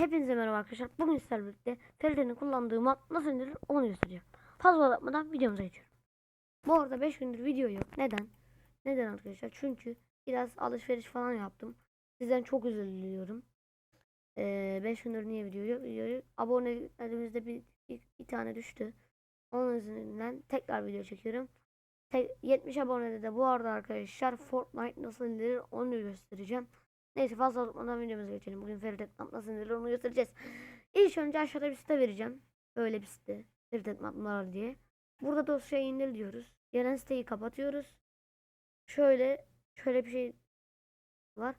Hepinize merhaba arkadaşlar. Bugün sizlerle birlikte Feride'nin kullandığı map nasıl indirilir onu göstereceğim. Fazla uzatmadan videomuza geçiyorum. Bu arada 5 gündür video yok. Neden? Neden arkadaşlar? Çünkü biraz alışveriş falan yaptım. Sizden çok özür diliyorum. 5 gündür niye video yok? Video yok. Abonelerimizde bir, bir, bir tane düştü. Onun yüzünden tekrar video çekiyorum. Tek, 70 abonede de bu arada arkadaşlar Fortnite nasıl indirilir onu göstereceğim. Neyse fazla uzatmadan videomuza geçelim. Bugün Feridet Map nasıl indirilir onu göstereceğiz. İlk önce aşağıda bir site vereceğim. Böyle bir site. Feridet Maplar diye. Burada dosyayı indir diyoruz. Gelen siteyi kapatıyoruz. Şöyle şöyle bir şey var.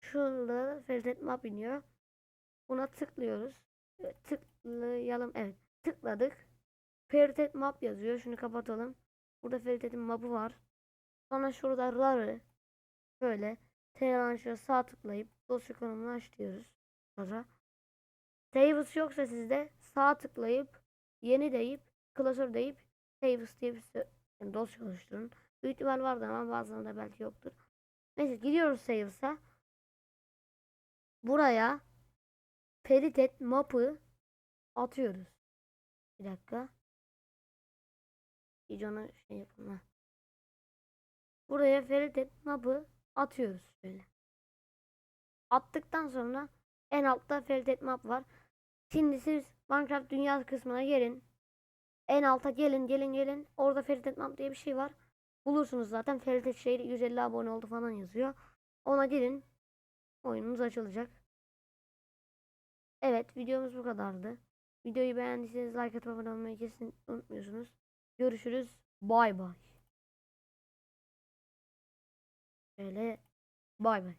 Şurada Feridet Map iniyor. Buna tıklıyoruz. Tıklayalım. Evet. Tıkladık. Feridet Map yazıyor. Şunu kapatalım. Burada Feridet'in mapı var. Sonra şurada RAR'ı böyle T sağ tıklayıp dosya konumunu aç diyoruz. Sonra Tables yoksa sizde sağ tıklayıp yeni deyip klasör deyip Tables diye bir yani dosya oluşturun. Büyük ihtimal vardır ama bazılarında belki yoktur. Neyse gidiyoruz Tables'a. Buraya Feritet map'ı atıyoruz. Bir dakika. İyice onu şey yapalım. ha. Buraya Feritet map'ı atıyoruz şöyle. Attıktan sonra en altta Feritet map var. Şimdi siz Minecraft dünya kısmına gelin. En alta gelin gelin gelin. Orada Feritet map diye bir şey var. Bulursunuz zaten Feritet şey 150 abone oldu falan yazıyor. Ona girin. Oyununuz açılacak. Evet videomuz bu kadardı. Videoyu beğendiyseniz like atıp abone olmayı kesin unutmuyorsunuz. Görüşürüz. Bay bay. Şöyle bay bay.